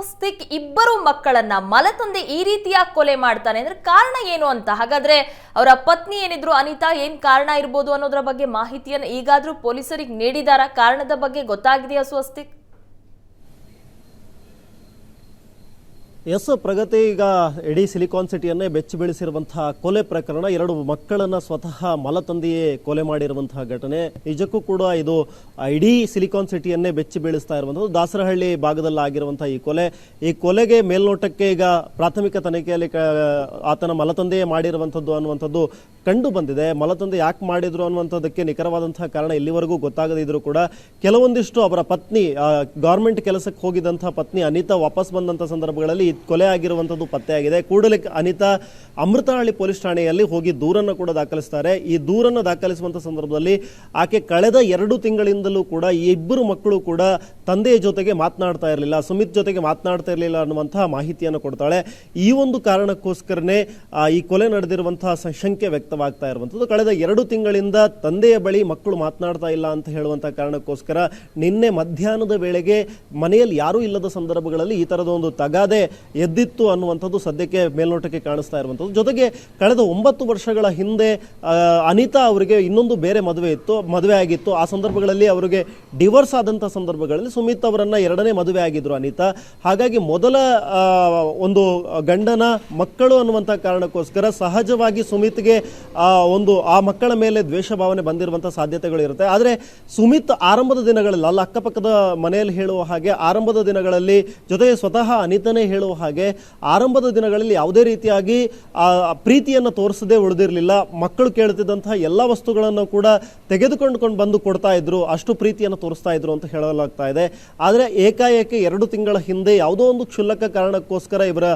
ಸ್ವಸ್ತಿಕ್ ಇಬ್ಬರು ಮಕ್ಕಳನ್ನ ಮಲತಂದೆ ಈ ರೀತಿಯಾಗಿ ಕೊಲೆ ಮಾಡ್ತಾನೆ ಅಂದ್ರೆ ಕಾರಣ ಏನು ಅಂತ? ಹಾಗಾದ್ರೆ ಅವರ ಪತ್ನಿ ಏನಿದ್ರು ಅನಿತಾ, ಏನ್ ಕಾರಣ ಇರ್ಬೋದು ಅನ್ನೋದ್ರ ಬಗ್ಗೆ ಮಾಹಿತಿಯನ್ನು ಈಗಾದ್ರೂ ಪೊಲೀಸರಿಗೆ ನೀಡಿದಾರ? ಕಾರಣದ ಬಗ್ಗೆ ಗೊತ್ತಾಗಿದೆಯಾ ಸ್ವಸ್ತಿಕ್ ಎಸ್ ಪ್ರಗತಿ ಈಗ ಇಡೀ ಸಿಲಿಕಾನ್ ಸಿಟಿಯನ್ನೇ ಬೆಚ್ಚಿ ಬೀಳಿಸಿರುವಂತಹ ಕೊಲೆ ಪ್ರಕರಣ. ಎರಡು ಮಕ್ಕಳನ್ನ ಸ್ವತಃ ಮಲತಂದೆಯೇ ಕೊಲೆ ಮಾಡಿರುವಂತಹ ಘಟನೆ. ನಿಜಕ್ಕೂ ಕೂಡ ಇದು ಇಡೀ ಸಿಲಿಕಾನ್ ಸಿಟಿಯನ್ನೇ ಬೆಚ್ಚಿ ಬೀಳಿಸ್ತಾ ಇರುವಂಥದ್ದು. ದಾಸರಹಳ್ಳಿ ಭಾಗದಲ್ಲಿ ಆಗಿರುವಂತಹ ಈ ಕೊಲೆ. ಈ ಕೊಲೆಗೆ ಮೇಲ್ನೋಟಕ್ಕೆ ಈಗ ಪ್ರಾಥಮಿಕ ತನಿಖೆಯಲ್ಲಿ ಆತನ ಮಲತಂದೆಯೇ ಮಾಡಿರುವಂಥದ್ದು ಅನ್ನುವಂಥದ್ದು ಕಂಡು ಬಂದಿದೆ. ಮಲತಂದೆ ಯಾಕೆ ಮಾಡಿದ್ರು ಅನ್ನುವಂಥದ್ದಕ್ಕೆ ನಿಖರವಾದಂತಹ ಕಾರಣ ಇಲ್ಲಿವರೆಗೂ ಗೊತ್ತಾಗದಿದ್ರು ಕೂಡ ಕೆಲವೊಂದಿಷ್ಟು ಅವರ ಪತ್ನಿ ಗೌರ್ಮೆಂಟ್ ಕೆಲಸಕ್ಕೆ ಹೋಗಿದಂತಹ ಪತ್ನಿ ಅನಿತಾ ವಾಪಸ್ ಬಂದಂಥ ಸಂದರ್ಭಗಳಲ್ಲಿ ಕೊಲೆ ಆಗಿರುವಂಥದ್ದು ಪತ್ತೆಯಾಗಿದೆ ಕೂಡಲೇ ಅನಿತಾ ಅಮೃತಹಳ್ಳಿ ಪೊಲೀಸ್ ಠಾಣೆಯಲ್ಲಿ ಹೋಗಿ ದೂರನ್ನು ಕೂಡ ದಾಖಲಿಸ್ತಾರೆ. ಈ ದೂರನ್ನು ದಾಖಲಿಸುವಂಥ ಸಂದರ್ಭದಲ್ಲಿ ಆಕೆ ಕಳೆದ ಎರಡು ತಿಂಗಳಿಂದಲೂ ಕೂಡ ಈ ಇಬ್ಬರು ಮಕ್ಕಳು ಕೂಡ ತಂದೆಯ ಜೊತೆಗೆ ಮಾತನಾಡ್ತಾ ಇರಲಿಲ್ಲ, ಸುಮಿತ್ ಜೊತೆಗೆ ಮಾತನಾಡ್ತಾ ಇರಲಿಲ್ಲ ಅನ್ನುವಂತಹ ಮಾಹಿತಿಯನ್ನು ಕೊಡ್ತಾಳೆ. ಈ ಒಂದು ಕಾರಣಕ್ಕೋಸ್ಕರನೇ ಈ ಕೊಲೆ ನಡೆದಿರುವಂತಹ ಶಂಕೆ ವ್ಯಕ್ತವಾಗ್ತಾ ಇರುವಂಥದ್ದು. ಕಳೆದ ಎರಡು ತಿಂಗಳಿಂದ ತಂದೆಯ ಬಳಿ ಮಕ್ಕಳು ಮಾತನಾಡ್ತಾ ಇಲ್ಲ ಅಂತ ಹೇಳುವಂಥ ಕಾರಣಕ್ಕೋಸ್ಕರ ನಿನ್ನೆ ಮಧ್ಯಾಹ್ನದ ವೇಳೆಗೆ ಮನೆಯಲ್ಲಿ ಯಾರೂ ಇಲ್ಲದ ಸಂದರ್ಭಗಳಲ್ಲಿ ಈ ಥರದ ಒಂದು ತಗಾದೆ ಎದ್ದಿತ್ತು ಅನ್ನುವಂಥದ್ದು ಸದ್ಯಕ್ಕೆ ಮೇಲ್ನೋಟಕ್ಕೆ ಕಾಣಿಸ್ತಾ ಇರುವಂಥದ್ದು. ಜೊತೆಗೆ ಕಳೆದ ಒಂಬತ್ತು ವರ್ಷಗಳ ಹಿಂದೆ ಅನಿತಾ ಅವರಿಗೆ ಇನ್ನೊಂದು ಬೇರೆ ಮದುವೆ ಇತ್ತು, ಮದುವೆ ಆಗಿತ್ತು. ಆ ಸಂದರ್ಭಗಳಲ್ಲಿ ಅವರಿಗೆ ಡಿವೋರ್ಸ್ ಆದಂಥ ಸಂದರ್ಭಗಳಲ್ಲಿ ಸುಮಿತ್ ಅವರನ್ನ ಎರಡನೇ ಮದುವೆ ಆಗಿದ್ರು ಅನಿತಾ. ಹಾಗಾಗಿ ಮೊದಲ ಒಂದು ಗಂಡನ ಮಕ್ಕಳು ಅನ್ನುವಂಥ ಕಾರಣಕ್ಕೋಸ್ಕರ ಸಹಜವಾಗಿ ಸುಮಿತ್ಗೆ ಒಂದು, ಆ ಮಕ್ಕಳ ಮೇಲೆ ದ್ವೇಷ ಭಾವನೆ ಬಂದಿರುವಂಥ ಸಾಧ್ಯತೆಗಳು ಇರುತ್ತೆ. ಆದರೆ ಸುಮಿತ್ ಆರಂಭದ ದಿನಗಳಲ್ಲಿ, ಅಲ್ಲ ಅಕ್ಕಪಕ್ಕದ ಮನೆಯಲ್ಲಿ ಹೇಳುವ ಹಾಗೆ ಆರಂಭದ ದಿನಗಳಲ್ಲಿ ಜೊತೆಗೆ ಸ್ವತಃ ಅನಿತನೇ ಹೇಳುವ ಹಾಗೆ ಆರಂಭದ ದಿನಗಳಲ್ಲಿ ಯಾವುದೇ ರೀತಿಯಾಗಿ ಪ್ರೀತಿಯನ್ನು ತೋರಿಸದೆ ಉಳಿದಿರಲಿಲ್ಲ. ಮಕ್ಕಳು ಕೇಳ್ತಿದ್ದಂತಹ ಎಲ್ಲ ವಸ್ತುಗಳನ್ನು ಕೂಡ ತೆಗೆದುಕೊಂಡುಕೊಂಡು ಬಂದು ಕೊಡ್ತಾ ಇದ್ರು. ಅಷ್ಟು ಪ್ರೀತಿಯನ್ನು ತೋರಿಸ್ತಾ ಇದ್ರು ಅಂತ ಹೇಳಲಾಗ್ತಾ ಇದೆ. ಆದರೆ ಏಕಾಏಕಿ ಎರಡು ತಿಂಗಳ ಹಿಂದೆ ಯಾವುದೋ ಒಂದು ಕ್ಷುಲ್ಲಕ ಕಾರಣಕ್ಕೋಸ್ಕರ ಇವರ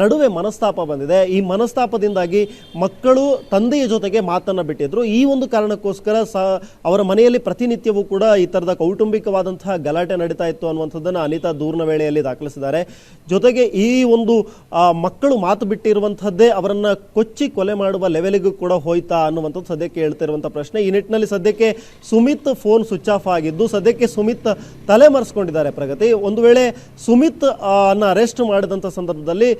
ನಡುವೆ ಮನಸ್ತಾಪ ಬಂದಿದೆ. ಈ ಮನಸ್ತಾಪದಿಂದಾಗಿ ಮಕ್ಕಳು ತಂದೆಯ ಜೊತೆಗೆ ಮಾತನ್ನು ಬಿಟ್ಟಿದ್ರು. ಈ ಒಂದು ಕಾರಣಕ್ಕೋಸ್ಕರ ಸ ಅವರ ಮನೆಯಲ್ಲಿ ಪ್ರತಿನಿತ್ಯವೂ ಕೂಡ ಈ ಥರದ ಕೌಟುಂಬಿಕವಾದಂತಹ ಗಲಾಟೆ ನಡೀತಾ ಇತ್ತು ಅನ್ನುವಂಥದ್ದನ್ನು ಅನಿತಾ ದೂರ್ನ ವೇಳೆಯಲ್ಲಿ ದಾಖಲಿಸಿದ್ದಾರೆ. ಜೊತೆಗೆ ಈ ಒಂದು ಮಕ್ಕಳು ಮಾತು ಬಿಟ್ಟಿರುವಂಥದ್ದೇ ಅವರನ್ನು ಕೊಚ್ಚಿ ಕೊಲೆ ಮಾಡುವ ಲೆವೆಲ್ಗೂ ಕೂಡ ಹೋಯ್ತಾ ಅನ್ನುವಂಥದ್ದು ಸದ್ಯಕ್ಕೆ ಹೇಳ್ತಿರುವಂಥ ಪ್ರಶ್ನೆ. ಈ ನಿಟ್ಟಿನಲ್ಲಿ ಸದ್ಯಕ್ಕೆ ಸುಮಿತ್ ಫೋನ್ ಸ್ವಿಚ್ ಆಫ್ ಆಗಿದ್ದು, ಸದ್ಯಕ್ಕೆ ಸುಮಿತ್ ತಲೆ ಮರೆಸ್ಕೊಂಡಿದ್ದಾರೆ ಪ್ರಗತಿ. ಒಂದು ವೇಳೆ ಸುಮಿತ್ ಅನ್ನ ಅರೆಸ್ಟ್ ಮಾಡಿದಂಥ ಸಂದರ್ಭದಲ್ಲಿ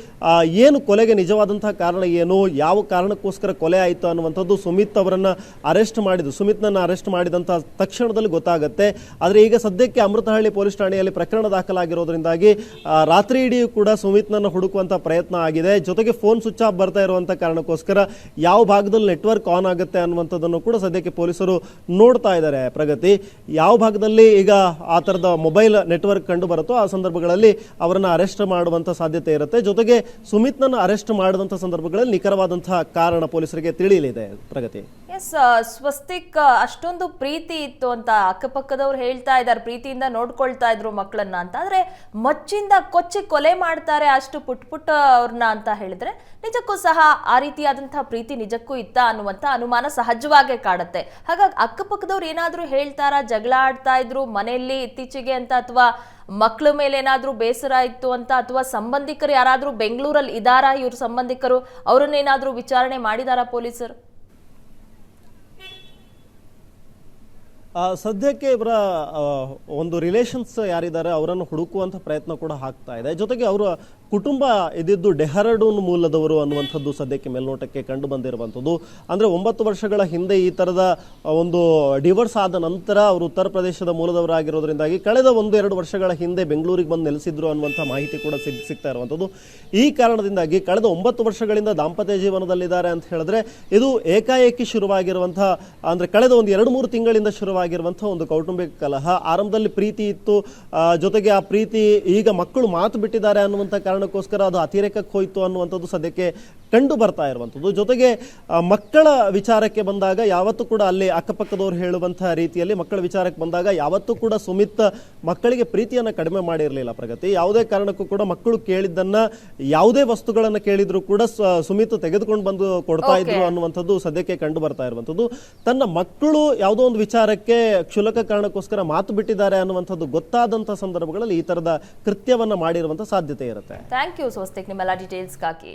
ಏನು ಕೊಲೆಗೆ ನಿಜವಾದಂತಹ ಕಾರಣ ಏನು, ಯಾವ ಕಾರಣಕ್ಕೋಸ್ಕರ ಕೊಲೆ ಆಯಿತು ಅನ್ನುವಂಥದ್ದು ಸುಮಿತ್ ಅವರನ್ನ ಅರೆಸ್ಟ್ ಮಾಡಿದ್ದು. ಸುಮಿತ್ನನ್ನ ಅರೆಸ್ಟ್ ಮಾಡಿದಂಥ ತಕ್ಷಣದಲ್ಲಿ ಗೊತ್ತಾಗುತ್ತೆ. ಆದರೆ ಈಗ ಸದ್ಯಕ್ಕೆ ಅಮೃತಹಳ್ಳಿ ಪೊಲೀಸ್ ಠಾಣೆಯಲ್ಲಿ ಪ್ರಕರಣ ದಾಖಲಾಗಿರೋದ್ರಿಂದಾಗಿ ರಾತ್ರಿ ಇಡೀ ಕೂಡ ಸುಮಿತ್ನನ್ನು ಹುಡುಕುವಂಥ ಪ್ರಯತ್ನ ಆಗಿದೆ. ಜೊತೆಗೆ ಫೋನ್ ಸ್ವಿಚ್ ಆಫ್ ಬರ್ತಾ ಇರುವಂಥ ಕಾರಣಕ್ಕೋಸ್ಕರ ಯಾವ ಭಾಗದಲ್ಲಿ ನೆಟ್ವರ್ಕ್ ಆನ್ ಆಗುತ್ತೆ ಅನ್ನುವಂಥದ್ದನ್ನು ಕೂಡ ಸದ್ಯಕ್ಕೆ ಪೊಲೀಸರು ನೋಡ್ತಾ ಇದ್ದಾರೆ ಪ್ರಗತಿ. ಯಾವ ಭಾಗದಲ್ಲಿ ಈಗ ಆ ಥರದ ಮೊಬೈಲ್ ನೆಟ್ವರ್ಕ್ ಕಂಡು ಬರುತ್ತೋ ಆ ಸಂದರ್ಭಗಳಲ್ಲಿ ಅವರನ್ನು ಅರೆಸ್ಟ್ ಮಾಡುವಂಥ ಸಾಧ್ಯತೆ ಇರುತ್ತೆ. ಜೊತೆಗೆ ಸುಮಿತ್ನನ್ನು ಅರೆಸ್ಟ್ ಮಾಡಿದಂಥ ಸಂದರ್ಭಗಳಲ್ಲಿ ನಿಖರವಾದಂತಹ ಕಾರಣ ಪೊಲೀಸರಿಗೆ ತಿಳಿಯಲಿದೆ ಪ್ರಗತಿ. ಎಸ್ ಸ್ವಸ್ತಿಕ್ ಅಷ್ಟೊಂದು ಪ್ರೀತಿ ಇತ್ತು ಅಂತ ಅಕ್ಕಪಕ್ಕದವ್ರು ಹೇಳ್ತಾ ಇದ್ದಾರೆ. ಪ್ರೀತಿಯಿಂದ ನೋಡ್ಕೊಳ್ತಾ ಇದ್ರು ಮಕ್ಕಳನ್ನ ಅಂತ. ಆದ್ರೆ ಮಚ್ಚಿಂದ ಕೊಚ್ಚಿ ಕೊಲೆ ಮಾಡ್ತಾರೆ ಅಷ್ಟು ಪುಟ್ ಪುಟ್ಟ ಅವ್ರನ್ನ ಅಂತ ಹೇಳಿದ್ರೆ ನಿಜಕ್ಕೂ ಸಹ ಆ ರೀತಿಯಾದಂತಹ ಪ್ರೀತಿ ನಿಜಕ್ಕೂ ಇತ್ತ ಅನ್ನುವಂತ ಅನುಮಾನ ಸಹಜವಾಗೇ ಕಾಡುತ್ತೆ. ಹಾಗಾಗಿ ಅಕ್ಕಪಕ್ಕದವ್ರು ಏನಾದರೂ ಹೇಳ್ತಾರಾ, ಜಗಳ ಆಡ್ತಾ ಇದ್ರು, ಮನೆಯಲ್ಲಿ ಇತ್ತೀಚೆಗೆ ಅಂತ ಅಥವಾ ಮಕ್ಕಳ ಮೇಲೆ ಏನಾದರೂ ಬೇಸರ ಇತ್ತು ಅಂತ ಅಥವಾ ಸಂಬಂಧಿಕರು ಯಾರಾದರೂ ಬೆಂಗಳೂರಲ್ಲಿ ಇದ್ದಾರಾ ಇವ್ರ ಸಂಬಂಧಿಕರು ಅವ್ರನ್ನೇನಾದರೂ ವಿಚಾರಣೆ ಮಾಡಿದಾರಾ ಪೊಲೀಸರು? ಸದ್ಯಕ್ಕೆ ಇವರ ಒಂದು ರಿಲೇಷನ್ಸ್ ಯಾರಿದ್ದಾರೆ ಅವರನ್ನು ಹುಡುಕುವಂಥ ಪ್ರಯತ್ನ ಕೂಡ ಆಗ್ತಾ ಇದೆ. ಜೊತೆಗೆ ಅವರ ಕುಟುಂಬ ಇದ್ದಿದ್ದು ಡೆಹರಡೂನ್ ಮೂಲದವರು ಅನ್ನುವಂಥದ್ದು ಸದ್ಯಕ್ಕೆ ಮೇಲ್ನೋಟಕ್ಕೆ ಕಂಡು ಬಂದಿರುವಂಥದ್ದು. ಅಂದರೆ ಒಂಬತ್ತು ವರ್ಷಗಳ ಹಿಂದೆ ಈ ಥರದ ಒಂದು ಡಿವರ್ಸ್ ಆದ ನಂತರ ಅವರು ಉತ್ತರ ಪ್ರದೇಶದ ಮೂಲದವರಾಗಿರೋದ್ರಿಂದಾಗಿ ಕಳೆದ ಒಂದು ಎರಡು ವರ್ಷಗಳ ಹಿಂದೆ ಬೆಂಗಳೂರಿಗೆ ಬಂದು ನೆಲೆಸಿದ್ರು ಅನ್ನುವಂಥ ಮಾಹಿತಿ ಕೂಡ ಸಿಗ್, ಸಿಗ್ತಾ ಇರುವಂಥದ್ದು. ಈ ಕಾರಣದಿಂದಾಗಿ ಕಳೆದ ಒಂಬತ್ತು ವರ್ಷಗಳಿಂದ ದಾಂಪತ್ಯ ಜೀವನದಲ್ಲಿದ್ದಾರೆ ಅಂತ ಹೇಳಿದ್ರೆ, ಇದು ಏಕಾಏಕಿ ಶುರುವಾಗಿರುವಂಥ, ಅಂದರೆ ಕಳೆದ ಒಂದು ಎರಡು ಮೂರು ತಿಂಗಳಿಂದ ಶುರುವಾಗಿರುವಂಥ ಒಂದು ಕೌಟುಂಬಿಕ ಕಲಹ. ಆರಂಭದಲ್ಲಿ ಪ್ರೀತಿ ಇತ್ತು. ಜೊತೆಗೆ ಆ ಪ್ರೀತಿ ಈಗ ಮಕ್ಕಳು ಮಾತು ಬಿಟ್ಟಿದ್ದಾರೆ ಅನ್ನುವಂಥ ಕಾರಣಕ್ಕೋಸ್ಕರ ಅದು ಅತಿರೇಕಕ್ಕೆ ಹೋಯಿತು ಅನ್ನುವಂಥದ್ದು ಸದ್ಯಕ್ಕೆ ಕಂಡು ಬರ್ತಾ ಇರುವಂಥದ್ದು. ಜೊತೆಗೆ ಮಕ್ಕಳ ವಿಚಾರಕ್ಕೆ ಬಂದಾಗ ಯಾವತ್ತೂ ಕೂಡ ಅಲ್ಲಿ ಅಕ್ಕಪಕ್ಕದವ್ರು ಹೇಳುವಂತಹ ರೀತಿಯಲ್ಲಿ ಮಕ್ಕಳ ವಿಚಾರಕ್ಕೆ ಬಂದಾಗ ಯಾವತ್ತೂ ಕೂಡ ಸುಮಿತ್ ಮಕ್ಕಳಿಗೆ ಪ್ರೀತಿಯನ್ನು ಕಡಿಮೆ ಮಾಡಿರಲಿಲ್ಲ ಪ್ರಗತಿ. ಯಾವುದೇ ಕಾರಣಕ್ಕೂ ಕೂಡ ಮಕ್ಕಳು ಕೇಳಿದ್ದನ್ನ ಯಾವುದೇ ವಸ್ತುಗಳನ್ನು ಕೇಳಿದ್ರು ಕೂಡ ಸುಮಿತ್ ತೆಗೆದುಕೊಂಡು ಬಂದು ಕೊಡ್ತಾ ಇದ್ರು ಅನ್ನುವಂಥದ್ದು ಸದ್ಯಕ್ಕೆ ಕಂಡು ಬರ್ತಾ ಇರುವಂಥದ್ದು. ತನ್ನ ಮಕ್ಕಳು ಯಾವುದೋ ಒಂದು ವಿಚಾರಕ್ಕೆ ಕ್ಷುಲಕ ಕಾರಣಕ್ಕೋಸ್ಕರ ಮಾತು ಬಿಟ್ಟಿದ್ದಾರೆ ಅನ್ನುವಂಥದ್ದು ಗೊತ್ತಾದಂತಹ ಸಂದರ್ಭಗಳಲ್ಲಿ ಈ ತರದ ಕೃತ್ಯವನ್ನ ಮಾಡಿರುವಂತಹ ಸಾಧ್ಯತೆ ಇರುತ್ತೆ. ಥ್ಯಾಂಕ್ ಯು ಸ್ವಸ್ತಿಕ್ ನಿಮ್ಮೆಲ್ಲ ಡೀಟೇಲ್ಸ್ಗಾಗಿ